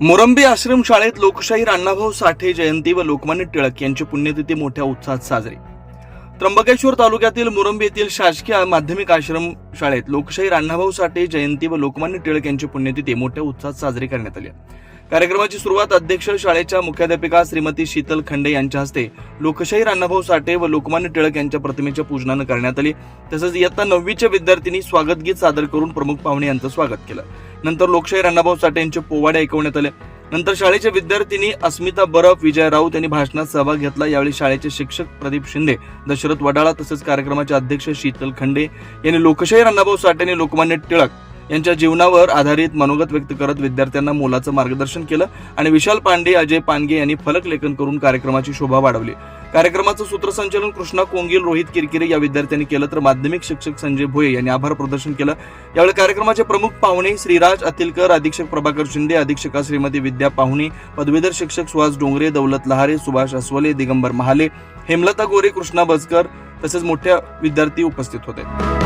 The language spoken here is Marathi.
मोरंबी आश्रम शाळेत लोकशाहीर अण्णाभाऊ साठे जयंती व लोकमान्य टिळक यांची पुण्यतिथी मोठ्या उत्साहात साजरी. त्र्यंबकेश्वर तालुक्यातील मुरंबी येथील शासकीय माध्यमिक आश्रम शाळेत लोकशाहीर अण्णाभाऊ साठे जयंती व लोकमान्य टिळक यांची पुण्यतिथी मोठ्या उत्साहात साजरी करण्यात आली कार्यक्रमाची सुरुवात अध्यक्ष शाळेच्या मुख्याध्यापिका श्रीमती शीतल खंडे यांच्या हस्ते लोकशाहीर अण्णाभाऊ साठे व लोकमान्य टिळक यांच्या प्रतिमेच्या पूजनानं करण्यात आली. तसंच इयत्ता नववीच्या विद्यार्थ्यांनी स्वागत गीत सादर करून प्रमुख पाहुणे यांचं स्वागत केलं. नंतर लोकशाहीर अण्णाभाऊ साठे यांचे पोवाडे ऐकवण्यात आले. नंतर शाळेच्या विद्यार्थिनी अस्मिता बरफ विजय राऊत यांनी भाषणात सहभाग घेतला. यावेळी शाळेचे शिक्षक प्रदीप शिंदे दशरथ वडाळा तसेच कार्यक्रमाचे अध्यक्ष शीतल खंडे यांनी लोकशाहीर अण्णाभाऊ साठे आणि लोकमान्य टिळक यांच्या जीवनावर आधारित मनोगत व्यक्त करत विद्यार्थ्यांना मोलाचं मार्गदर्शन केलं आणि विशाल पांडे अजय पानगे यांनी फलक लेखन करून कार्यक्रमाची शोभा वाढवली. कार्यक्रमाचं सूत्रसंचालन कृष्णा कोंगील रोहित किरकिरे या विद्यार्थ्यांनी केलं तर माध्यमिक शिक्षक संजय भोये यांनी आभार प्रदर्शन केलं. यावेळी कार्यक्रमाचे प्रमुख पाहुणे श्रीराज अतिलकर अधीक्षक प्रभाकर शिंदे अधीक्षका श्रीमती विद्या पाहुणे पदवीधर शिक्षक सुहास डोंगरे दौलत लहारे सुभाष अस्वले दिगंबर महाले हेमलता गोरे कृष्णा बजकर तसेच मोठ्या विद्यार्थी उपस्थित होते.